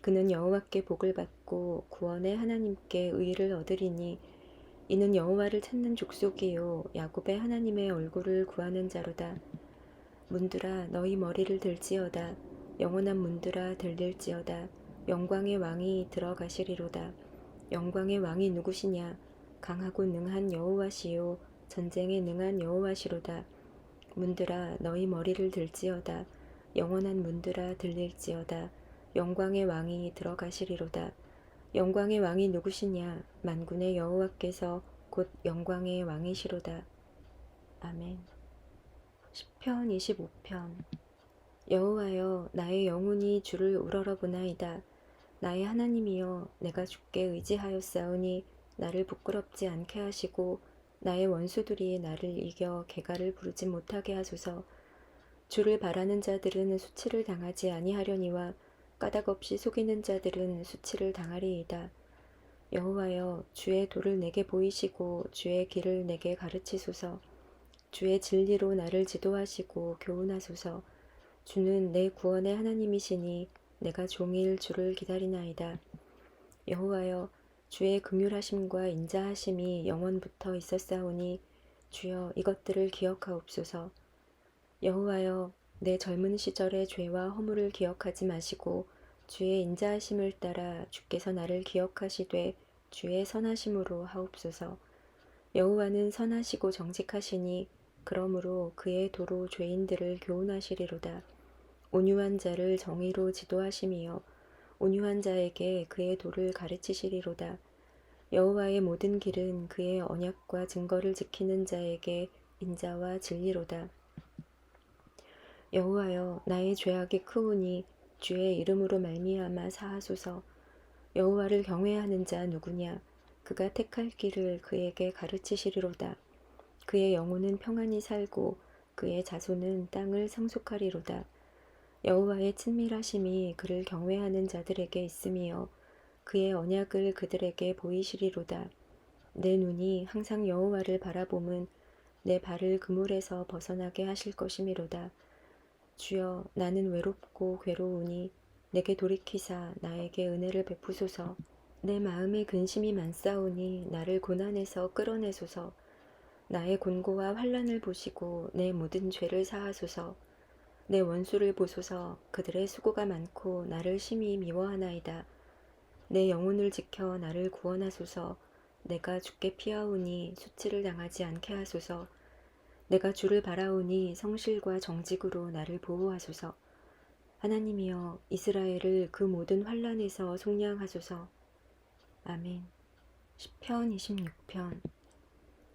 그는 여호와께 복을 받고 구원의 하나님께 의를 얻으리니 이는 여호와를 찾는 족속이요 야곱의 하나님의 얼굴을 구하는 자로다. 문들아 너희 머리를 들지어다 영원한 문들아 들릴지어다 영광의 왕이 들어가시리로다. 영광의 왕이 누구시냐 강하고 능한 여호와시요 전쟁에 능한 여호와시로다. 문들아 너희 머리를 들지어다 영원한 문들아 들릴지어다 영광의 왕이 들어가시리로다. 영광의 왕이 누구시냐? 만군의 여호와께서 곧 영광의 왕이시로다. 아멘. 10편 25편 여호와여 나의 영혼이 주를 우러러보나이다. 나의 하나님이여 내가 주께 의지하였사오니 나를 부끄럽지 않게 하시고 나의 원수들이 나를 이겨 개가를 부르지 못하게 하소서. 주를 바라는 자들은 수치를 당하지 아니하려니와 까닭없이 속이는 자들은 수치를 당하리이다. 여호와여 주의 도를 내게 보이시고 주의 길을 내게 가르치소서. 주의 진리로 나를 지도하시고 교훈하소서. 주는 내 구원의 하나님이시니 내가 종일 주를 기다리나이다. 여호와여 주의 긍휼하심과 인자하심이 영원부터 있었사오니 주여 이것들을 기억하옵소서. 여호와여 내 젊은 시절의 죄와 허물을 기억하지 마시고 주의 인자하심을 따라 주께서 나를 기억하시되 주의 선하심으로 하옵소서. 여호와는 선하시고 정직하시니 그러므로 그의 도로 죄인들을 교훈하시리로다. 온유한 자를 정의로 지도하심이여 온유한 자에게 그의 도를 가르치시리로다. 여호와의 모든 길은 그의 언약과 증거를 지키는 자에게 인자와 진리로다. 여호와여 나의 죄악이 크오니 주의 이름으로 말미암아 사하소서. 여호와를 경외하는 자 누구냐? 그가 택할 길을 그에게 가르치시리로다. 그의 영혼은 평안히 살고 그의 자손은 땅을 상속하리로다. 여호와의 친밀하심이 그를 경외하는 자들에게 있으며 그의 언약을 그들에게 보이시리로다. 내 눈이 항상 여호와를 바라봄은 내 발을 그물에서 벗어나게 하실 것이미로다 주여 나는 외롭고 괴로우니 내게 돌이키사 나에게 은혜를 베푸소서. 내 마음에 근심이 많사오니 나를 고난에서 끌어내소서. 나의 곤고와 환란을 보시고 내 모든 죄를 사하소서. 내 원수를 보소서. 그들의 수고가 많고 나를 심히 미워하나이다. 내 영혼을 지켜 나를 구원하소서. 내가 죽게 피하오니 수치를 당하지 않게 하소서 내가 주를 바라오니 성실과 정직으로 나를 보호하소서. 하나님이여 이스라엘을 그 모든 환란에서 속량하소서. 아멘. 10편 26편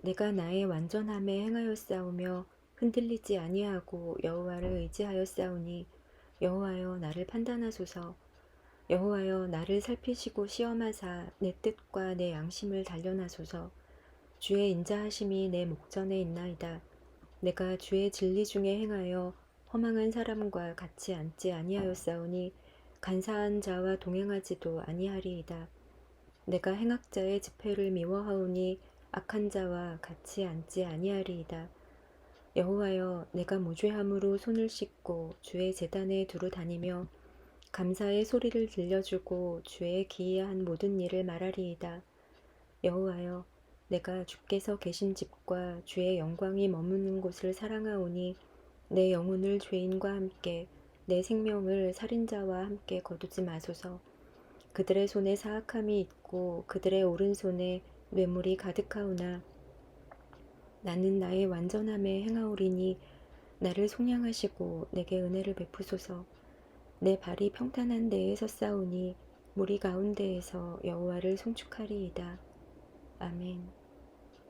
내가 나의 완전함에 행하였사오며 흔들리지 아니하고 여호와를 의지하였사오니 여호와여 나를 판단하소서. 여호와여 나를 살피시고 시험하사 내 뜻과 내 양심을 단련하소서. 주의 인자하심이 내 목전에 있나이다. 내가 주의 진리 중에 행하여 허망한 사람과 같이 앉지 아니하였사오니 간사한 자와 동행하지도 아니하리이다. 내가 행악자의 집회를 미워하오니 악한 자와 같이 앉지 아니하리이다. 여호와여 내가 무죄함으로 손을 씻고 주의 재단에 두루 다니며 감사의 소리를 들려주고 주의 기이한 모든 일을 말하리이다. 여호와여 내가 주께서 계신 집과 주의 영광이 머무는 곳을 사랑하오니 내 영혼을 죄인과 함께 내 생명을 살인자와 함께 거두지 마소서. 그들의 손에 사악함이 있고 그들의 오른손에 뇌물이 가득하오나 나는 나의 완전함에 행하오리니 나를 속량하시고 내게 은혜를 베푸소서. 내 발이 평탄한 데에 섰사오니 무리 가운데에서 여호와를 송축하리이다. 아멘.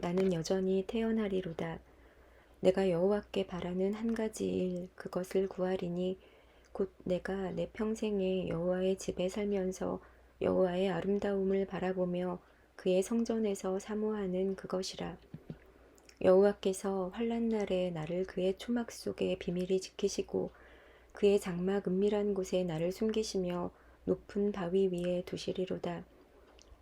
나는 여전히 태어나리로다. 내가 여호와께 바라는 한 가지 일 그것을 구하리니 곧 내가 내 평생에 여호와의 집에 살면서 여호와의 아름다움을 바라보며 그의 성전에서 사모하는 그것이라. 여호와께서 환란 날에 나를 그의 초막 속에 비밀히 지키시고 그의 장막 은밀한 곳에 나를 숨기시며 높은 바위 위에 두시리로다.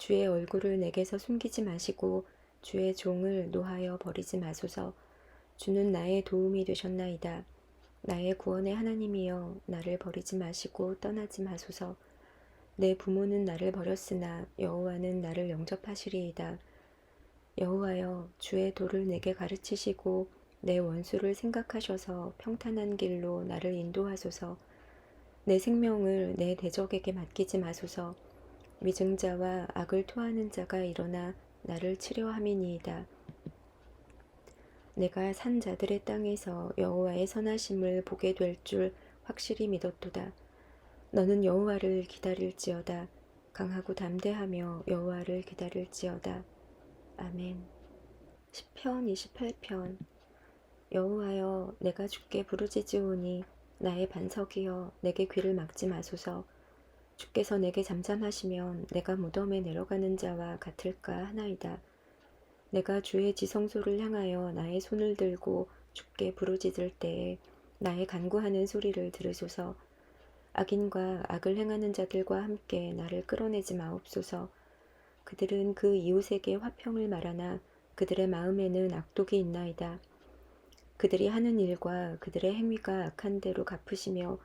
주의 얼굴을 내게서 숨기지 마시고 주의 종을 노하여 버리지 마소서. 주는 나의 도움이 되셨나이다. 나의 구원의 하나님이여 나를 버리지 마시고 떠나지 마소서. 내 부모는 나를 버렸으나 여호와는 나를 영접하시리이다. 여호와여 주의 도를 내게 가르치시고 내 원수를 생각하셔서 평탄한 길로 나를 인도하소서. 내 생명을 내 대적에게 맡기지 마소서. 위증자와 악을 토하는 자가 일어나 나를 치려함이니이다. 내가 산 자들의 땅에서 여호와의 선하심을 보게 될 줄 확실히 믿었도다. 너는 여호와를 기다릴지어다. 강하고 담대하며 여호와를 기다릴지어다. 아멘. 시편 28편 여호와여 내가 주께 부르짖으오니 나의 반석이여 내게 귀를 막지 마소서. 주께서 내게 잠잠하시면 내가 무덤에 내려가는 자와 같을까 하나이다. 내가 주의 지성소를 향하여 나의 손을 들고 주께 부르짖을 때에 나의 간구하는 소리를 들으소서. 악인과 악을 행하는 자들과 함께 나를 끌어내지 마옵소서. 그들은 그 이웃에게 화평을 말하나 그들의 마음에는 악독이 있나이다. 그들이 하는 일과 그들의 행위가 악한 대로 갚으시며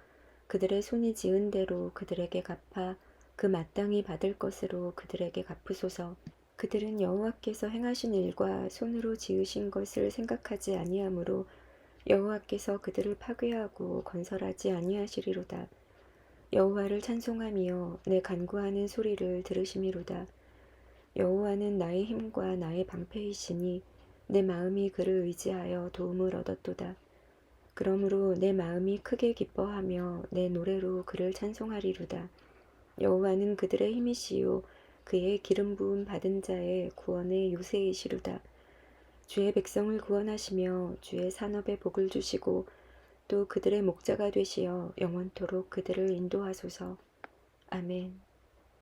그들의 손이 지은 대로 그들에게 갚아 그 마땅히 받을 것으로 그들에게 갚으소서. 그들은 여호와께서 행하신 일과 손으로 지으신 것을 생각하지 아니하므로 여호와께서 그들을 파괴하고 건설하지 아니하시리로다. 여호와를 찬송하며 내 간구하는 소리를 들으심이로다. 여호와는 나의 힘과 나의 방패이시니 내 마음이 그를 의지하여 도움을 얻었도다. 그러므로 내 마음이 크게 기뻐하며 내 노래로 그를 찬송하리로다. 여호와는 그들의 힘이시요 그의 기름 부음 받은 자의 구원의 요새이시로다. 주의 백성을 구원하시며 주의 산업에 복을 주시고 또 그들의 목자가 되시어 영원토록 그들을 인도하소서. 아멘.